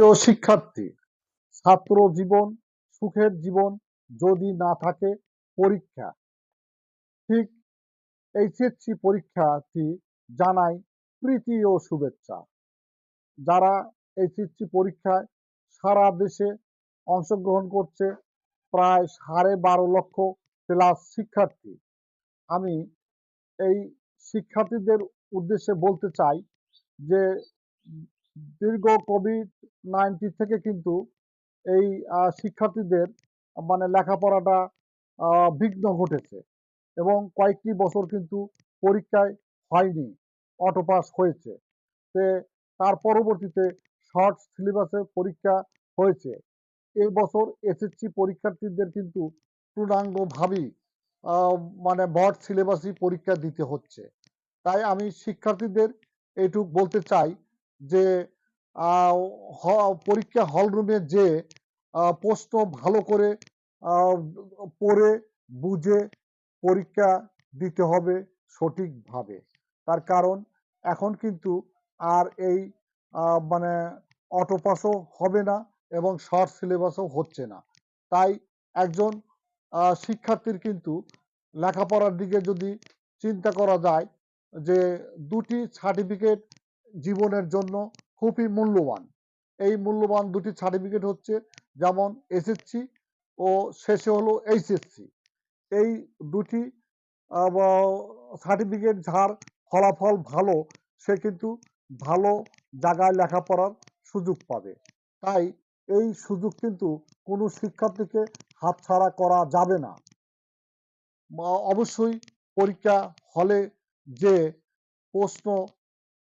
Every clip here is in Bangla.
প্রিয় শিক্ষার্থী, ছাত্র জীবন, সুখের জীবন যদি না থাকে, পরীক্ষা। ঠিক এইচএসসি পরীক্ষাটি জানাই প্রীতি ও শুভেচ্ছা। যারা এইচএসসি পরীক্ষায় সারা দেশে অংশগ্রহণ করছে, প্রায় সাড়ে বারো লক্ষ প্লাস শিক্ষার্থী। আমি এই শিক্ষার্থীদের উদ্দেশ্যে বলতে চাই যে দীর্ঘ কোভিড নাইন্টিন থেকে কিন্তু এই শিক্ষার্থীদের মানে লেখাপড়াটা বিঘ্ন ঘটেছে এবং কয়েকটি বছর কিন্তু পরীক্ষায় হয়নি অটোপাস হয়েছে। তে তার পরবর্তীতে শর্ট সিলেবাসে পরীক্ষা হয়েছে। এই বছর এসএসসি পরীক্ষার্থীদের কিন্তু পূর্ণাঙ্গভাবেই মানে বট সিলেবাসই পরীক্ষা দিতে হচ্ছে। তাই আমি শিক্ষার্থীদের এইটুক বলতে চাই যে পরীক্ষা হল রুমে যে প্রশ্ন ভালো করে পড়ে, বুঝে পরীক্ষা দিতে হবে সঠিকভাবে। তার কারণ এখন কিন্তু আর এই মানে অটোপাসও হবে না এবং শর্ট সিলেবাসও হচ্ছে না। তাই একজন শিক্ষার্থীর কিন্তু লেখাপড়ার দিকে যদি চিন্তা করা যায় যে, দুটি সার্টিফিকেট জীবনের জন্য খুবই মূল্যবান। এই মূল্যবান দুটি সার্টিফিকেট হচ্ছে যেমন এসএসসি ও শেষে হলো এইচএসসি এই দুটি সার্টিফিকেট যার ফলাফল ভালো, সে কিন্তু ভালো জায়গায় লেখাপড়ার সুযোগ পাবে। তাই এই সুযোগ কিন্তু কোনো শিক্ষার্থীকে হাতছাড়া করা যাবে না। অবশ্যই পরীক্ষা হলে যে প্রশ্ন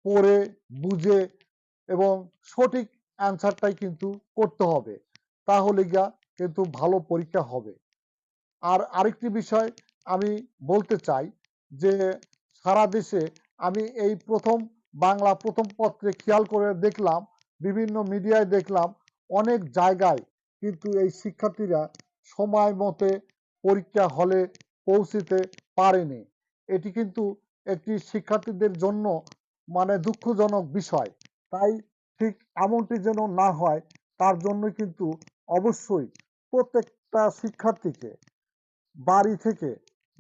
পড়ে, বুঝে এবং সঠিক অ্যান্সারটাই কিন্তু করতে হবে। তাহলে গিয়া কিন্তু ভালো পরীক্ষা হবে। আর আরেকটি বিষয় আমি বলতে চাই যে, সারা দেশে আমি এই প্রথম বাংলা প্রথম পত্রে খেয়াল করে দেখলাম, বিভিন্ন মিডিয়ায় দেখলাম, অনেক জায়গায় কিন্তু এই শিক্ষার্থীরা সময় মতে পরীক্ষা হলে পৌঁছিতে পারেনি। এটি কিন্তু একটি শিক্ষার্থীদের জন্য মানে দুঃখজনক বিষয়। তাই ঠিক এমনটি যেন না হয়, তার জন্য কিন্তু অবশ্যই প্রত্যেকটা শিক্ষার্থীকে বাড়ি থেকে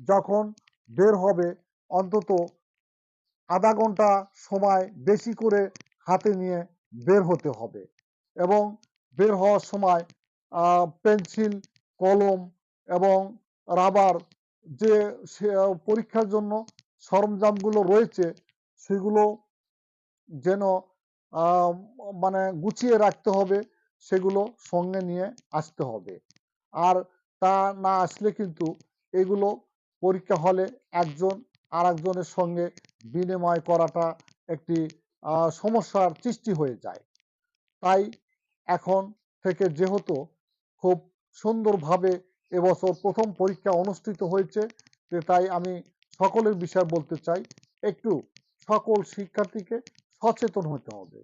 যখন বের হবে, অন্তত আধা ঘণ্টা সময় বেশি করে হাতে নিয়ে বের হতে হবে এবং বের হওয়ার সময় পেন্সিল, কলম এবং রাবার যে পরীক্ষার জন্য সরঞ্জামগুলো রয়েছে সেগুলো যেন মানে গুছিয়ে রাখতে হবে, সেগুলো সঙ্গে নিয়ে আসতে হবে। আর তা না আসলে কিন্তু এগুলো পরীক্ষা হলে একজন আর একজনের সঙ্গে বিনিময় করাটা একটি সমস্যার সৃষ্টি হয়ে যায়। তাই এখন থেকে যেহেতু খুব সুন্দরভাবে এবছর প্রথম পরীক্ষা অনুষ্ঠিত হয়েছে, তাই আমি সকলের বিষয়ে বলতে চাই, একটু সকল শিক্ষার্থীকে সচেতন হতে হবে।